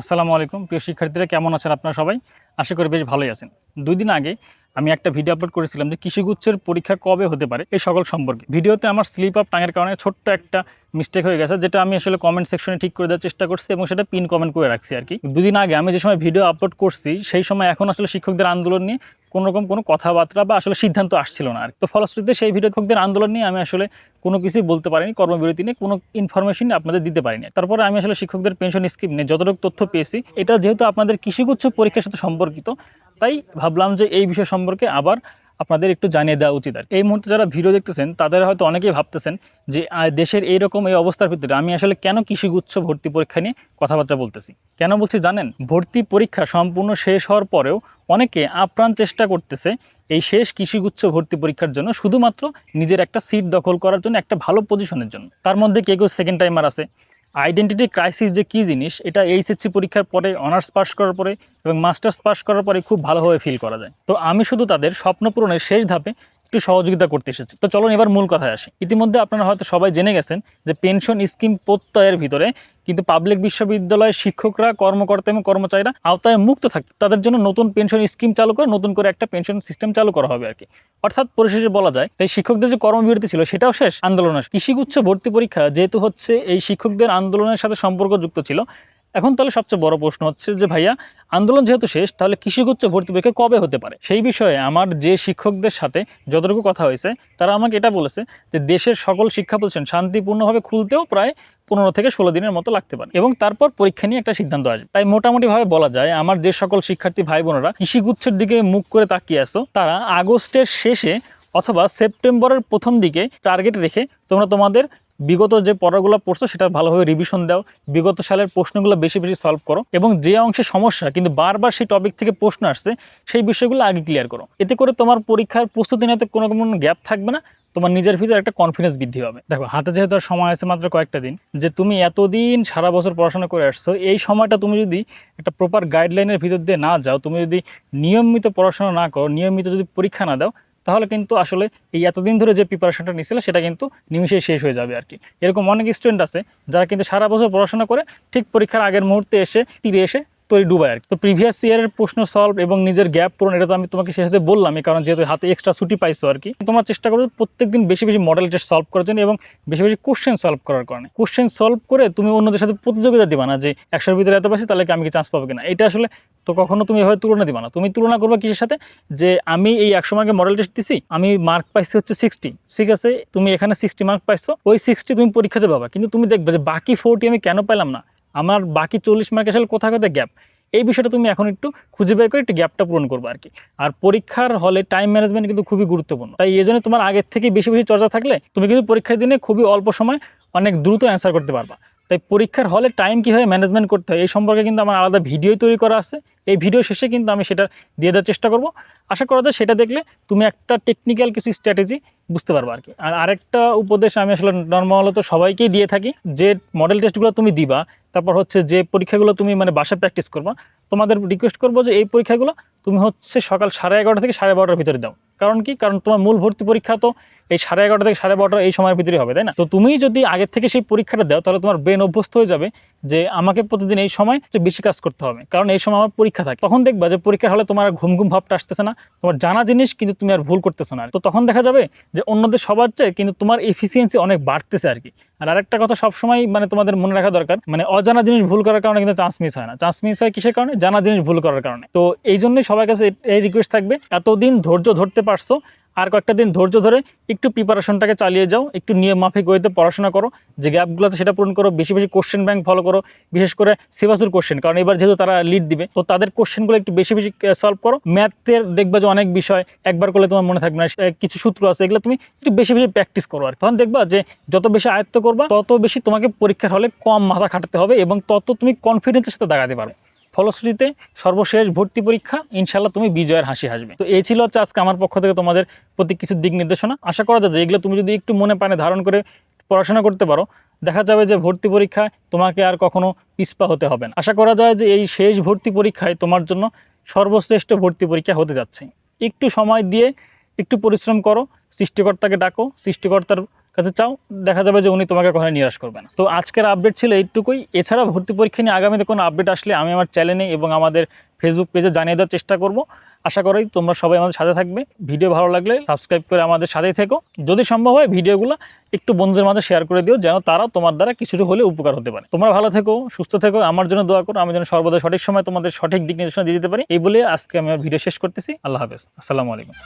আসসালামু আলাইকুম। প্রিয় শিক্ষার্থীরা, কেমন আছেন আপনারা সবাই? আশা করি বেশ ভালোই আছেন। দুই দিন আগে আমি একটা ভিডিও আপলোড করেছিলাম যে কৃষিগুচ্ছের পরীক্ষা কবে হতে পারে এই সকল সম্পর্কে। ভিডিওতে আমার স্লিপ আপ টাঙের কারণে ছোট্ট একটা মিস্টেক হয়ে গেছে, যেটা আমি আসলে কমেন্ট সেকশনে ঠিক করে দেওয়ার চেষ্টা করছি এবং সেটা পিন কমেন্ট করে রাখছি আর কি। দুদিন আগে আমি যে সময় ভিডিও আপলোড করছি, সেই সময় এখন আসলে শিক্ষকদের আন্দোলন নিয়ে কোনো রকম কোনো কথাবার্তা বা আসলে সিদ্ধান্ত আসছিল না আর তো ফলশ্রুতিতে সেই ভিডিও শিক্ষকদের আন্দোলন নিয়ে আমি আসলে কোনো কিছুই বলতে পারিনি, কর্মবিরতি নিয়ে কোনো ইনফরমেশন আপনাদের দিতে পারিনি। তারপরে আমি আসলে শিক্ষকদের পেনশন স্কিম নিয়ে যতটুকু তথ্য পেয়েছি, এটা যেহেতু আপনাদের কৃষিগুচ্ছ পরীক্ষার সাথে সম্পর্কিত, তাই ভাবলাম যে এই বিষয় সম্পর্কে আবার আপনাদের একটু জানিয়ে দেওয়া উচিত আর এই মুহূর্তে যারা ভিডিও দেখতেছেন, তাদের হয়তো অনেকেই ভাবতেছেন যে দেশের এইরকম এই অবস্থার ভিতরে আমি আসলে কেন কৃষিগুচ্ছ ভর্তি পরীক্ষা নিয়ে কথাবার্তা বলতেছি? কেন বলছি জানেন? ভর্তি পরীক্ষা সম্পূর্ণ শেষ হওয়ার পরেও অনেকে আপ্রাণ চেষ্টা করতেছে এই শেষ কৃষিগুচ্ছ ভর্তি পরীক্ষার জন্য শুধুমাত্র নিজের একটা সিট দখল করার জন্য, একটা ভালো পজিশনের জন্য। তার মধ্যে কেউ কেউ সেকেন্ড টাইমার আছে। আইডেন্টিটি ক্রাইসিস যে কী জিনিস, এটা এইচএসসি পরীক্ষার পরে অনার্স পাস করার পরে এবং মাস্টার্স পাস করার পরে খুব ভালোভাবে ফিল করা যায়। তো আমি শুধু তাদের স্বপ্ন পূরণের শেষ ধাপে একটু সহযোগিতা করতে এসেছি। তো চলুন এবার মূল কথায় আসি। ইতিমধ্যে আপনারা হয়তো সবাই জেনে গেছেন যে পেনশন স্কিম প্রত্যয়ের ভিতরে কিন্তু পাবলিক বিশ্ববিদ্যালয়ের শিক্ষকরা, কর্মকর্তা এবং কর্মচারীরা আওতায় মুক্ত থাকে। তাদের জন্য নতুন পেনশন স্কিম চালু করে নতুন করে একটা পেনশন সিস্টেম চালু করা হবে আর কি অর্থাৎ পরিশেষে বলা যায় তাই শিক্ষকদের যে কর্মবিরতি ছিল, সেটাও শেষ আন্দোলন কৃষিগুচ্ছ ভর্তি পরীক্ষা যেহেতু হচ্ছে, এই শিক্ষকদের আন্দোলনের সাথে সম্পর্ক যুক্ত ছিল এখন তাহলে সবচেয়ে বড় প্রশ্ন হচ্ছে যে, ভাইয়া, আন্দোলন যেহেতু শেষ, তাহলে কৃষিগুচ্ছ ভর্তি পরীক্ষা কবে হতে পারে? সেই বিষয়ে আমার যে শিক্ষকদের সাথে যতটুকু কথা হয়েছে, তারা আমাকে এটা বলেছে যে, দেশের সকল শিক্ষা প্রতিষ্ঠান শান্তিপূর্ণভাবে খুলতেও প্রায় পনেরো থেকে ষোলো দিনের মতো লাগতে পারে। এবং তারপর পরীক্ষা নিয়ে একটা সিদ্ধান্ত আসবে। তাই মোটামুটিভাবে বলা যায়, আমার যে সকল শিক্ষার্থী ভাই বোনেরা কৃষিগুচ্ছের দিকে মুখ করে তাকিয়ে আসো তারা আগস্টের শেষে অথবা সেপ্টেম্বরের প্রথম দিকে টার্গেট রেখে তোমরা তোমাদের বিগত যে পড়াগুলো পড়ছো, সেটা ভালোভাবে রিভিশন দাও। বিগত সালের প্রশ্নগুলো বেশি বেশি সলভ করো এবং যে অংশে সমস্যা, কিন্তু বারবার সেই টপিক থেকে প্রশ্ন আসছে, সেই বিষয়গুলো আগে ক্লিয়ার করো। এতে করে তোমার পরীক্ষার প্রস্তুতি নিতে কোনো কোনো গ্যাপ থাকবে না, তোমার নিজের ভিতরে একটা কনফিডেন্স বৃদ্ধি হবে দেখো, হাতে যেহেতু আর সময় আছে মাত্র কয়েকটা দিন, যে তুমি এতদিন সারা বছর পড়াশোনা করে আসছো, এই সময়টা তুমি যদি একটা প্রপার গাইডলাইনের ভিতর দিয়ে না যাও, তুমি যদি নিয়মিত পড়াশোনা না করো, নিয়মিত যদি পরীক্ষা না দাও তাহলে কিন্তু আসলে এই এতদিন ধরে যে প্রিপারেশনটা নিয়েছিলে, সেটা কিন্তু নিমিশেই শেষ হয়ে যাবে আর কি এরকম অনেক স্টুডেন্ট আছে, যারা কিন্তু সারা বছর পড়াশোনা করে ঠিক পরীক্ষার আগের মুহূর্তে এসে, তীরে এসে তৈরি ডুবায় আর কি তো প্রিভিয়াস ইয়ারের প্রশ্ন সলভ এবং নিজের গ্যাপ পূরণ, এটা তো আমি তোমাকে সে সাথে বললামই কারণ যেহেতু হাতে এক্সট্রা ছুটি পাইছো আর কি তোমার চেষ্টা করবে প্রত্যেক দিন বেশি বেশি মডেল টেস্ট সলভ করার জন্য এবং বেশি বেশি কোশ্চেন সলভ করার কারণে। কোশ্চেন সলভ করে তুমি অন্যদের সাথে প্রতিযোগিতা দিবা না যে একশোর ভিতরে এত পাচ্ছি তাহলে কি আমি কি চান্স পাবো কিনা? এটা আসলে তো কখনো তুমি এভাবে তুলনা দিবা না। তুমি তুলনা করবে কিসের সাথে? যে আমি এই একশো মার্কের মডেল টেস্ট দিছি, আমি মার্ক পাইছি হচ্ছে সিক্সটি ঠিক আছে? তুমি এখানে সিক্সটি মার্ক পাইছো, ওই সিক্সটি তুমি পরীক্ষাতে পাবা। কিন্তু তুমি দেখবে যে বাকি ফোরটি আমি কেন পেলাম না? আমার বাকি চল্লিশ মার্ক আসলে কোথায় কোথায় গ্যাপ এই বিষয়টা তুমি এখন একটু খুঁজে বের করে একটু গ্যাপটা পূরণ করবে আর কি আর পরীক্ষার হলে টাইম ম্যানেজমেন্ট কিন্তু খুবই গুরুত্বপূর্ণ। তাই এই জন্য তোমার আগের থেকে বেশি বেশি চর্চা থাকলে তুমি কিন্তু পরীক্ষার দিনে খুবই অল্প সময় অনেক দ্রুত অ্যান্সার করতে পারবা। তাই পরীক্ষার হলে টাইম কীভাবে ম্যানেজমেন্ট করতে হয়, এই সম্পর্কে কিন্তু আমার আলাদা ভিডিও তৈরি করা আছে। এই ভিডিও শেষে কিন্তু আমি সেটা দিয়ে দেওয়ার চেষ্টা করব। আশা করা যায় সেটা দেখলে তুমি একটা টেকনিক্যাল কিছু স্ট্র্যাটেজি বুঝতে পারবে আর কি। আর আরেকটা উপদেশ আমি আসলে নর্মালত সবাইকেই দিয়ে থাকি, যে মডেল টেস্টগুলো তুমি দিবা, তারপর হচ্ছে যে পরীক্ষাগুলো তুমি মানে বাসায় প্র্যাকটিস করবা, তোমাদের রিকোয়েস্ট করব যে এই পরীক্ষাগুলো তুমি হচ্ছে সকাল সাড়ে এগারোটা থেকে সাড়ে বারোটার ভিতরে দাও। কারণ কি? কারণ তোমার মূল ভর্তি পরীক্ষা তো এই সাড়ে এগারোটা থেকে সাড়ে বারোটা এই সময়ের ভিতরে হবে, তাই না? তো তুমি যদি আগের থেকে সেই পরীক্ষাটা দাও, তাহলে তোমার ব্রেন অভ্যস্ত হয়ে যাবে যে আমাকে প্রতিদিন এই সময় যে বেশি কাজ করতে হবে। কারণ এই সময় আমার পরীক্ষা থাকে। তখন দেখবা যে পরীক্ষার হলে তোমার ঘুম ঘুম ভাবটা আসতেছে না। তোমার জানা জিনিস কিন্তু তুমি আর ভুল করতেছো না। তো তখন দেখা যাবে যে অন্যদের সবার চেয়ে কিন্তু তোমার এফিসিয়েন্সি অনেক বাড়তেছে আর কি। আর আরেকটা কথা সবসময় মানে তোমাদের মনে রাখা দরকার মানে অজানা জিনিস ভুল করার কারণে কিন্তু চান্স মিস হয় না। চান্স মিস হয় কিসের কারণে? জানা জিনিস ভুল করার কারণে। তো এই জন্যই সবার কাছে এই রিকোয়েস্ট থাকবে। এতদিন ধৈর্য ধরতে পারছ, আর কয়েকটা দিন ধৈর্য ধরে একটু প্রিপারেশনটাকে চালিয়ে যাও, একটু নিয়ম মাফিক ওয়েতে পড়াশোনা করো। যে গ্যাপগুলোতে সেটা পূরণ করো, বেশি বেশি কোশ্চেন ব্যাংক ফলো করো, বিশেষ করে সিবাসুর কোশ্চেন কারণ এবার যেহেতু তারা লিড দিবে, তো তাদের কোশ্চেনগুলো একটু বেশি বেশি সলভ করো। ম্যাথের দেখবা যে অনেক বিষয়, একবার করলে তোমার মনে থাকবে না। কিছু সূত্র আছে, এগুলো তুমি একটু বেশি বেশি প্র্যাকটিস করো আর। তখন দেখবা যে যত বেশি আয়ত্ত করবা, তত বেশি তোমাকে পরীক্ষার হলে কম মাথা খাটাতে হবে এবং তত তুমি কনফিডেন্সের সাথে দাগাতে পারবে। ফলশ্রুতিতে সর্বশেষ ভর্তি পরীক্ষা ইনশাল্লাহ তুমি বিজয়ের হাসি হাসবে। তো এই ছিল হচ্ছে আজকে আমার পক্ষ থেকে তোমাদের প্রতি কিছু দিক নির্দেশনা। আশা করা যায় যে এগুলো তুমি যদি একটু মনে প্রাণে ধারণ করে পড়াশোনা করতে পারো, দেখা যাবে যে ভর্তি পরীক্ষায় তোমাকে আর কখনো পিছপা হতে হবে না। আশা করা যায় যে এই শেষ ভর্তি পরীক্ষায় তোমার জন্য সর্বশ্রেষ্ঠ ভর্তি পরীক্ষা হতে যাচ্ছে। একটু সময় দিয়ে একটু পরিশ্রম করো, সৃষ্টিকর্তাকে ডাকো, সৃষ্টিকর্তার কাছে চাও, দেখা যাবে যে উনি তোমাকে কখনো নিরাশ করবে না। তো আজকের আপডেট ছিল এইটুকুই। এছাড়া ভর্তি পরীক্ষা নিয়ে আগামীতে কোনো আপডেট আসলে আমি আমার চ্যানেলে এবং আমাদের ফেসবুক পেজে জানিয়ে দেওয়ার চেষ্টা করব। আশা করি তোমরা সবাই আমাদের সাথে থাকবে। ভিডিও ভালো লাগলে সাবস্ক্রাইব করে আমাদের সাথেই থেকো। যদি সম্ভব হয় ভিডিওগুলো একটু বন্ধুদের মাঝে শেয়ার করে দিও, যেন তারা তোমার দ্বারা কিছুটা হলে উপকার হতে পারে। তোমরা ভালো থেকো, সুস্থ থেকো, আমার জন্য দোয়া করো, আমি যেন সর্বদা সঠিক সময় তোমাদের সঠিক দিক নির্দেশনা দিয়ে দিতে পারি। এই বলে আজকে আমি আমার ভিডিও শেষ করতেছি। আল্লাহ হাফেজ। আসসালামু আলাইকুম।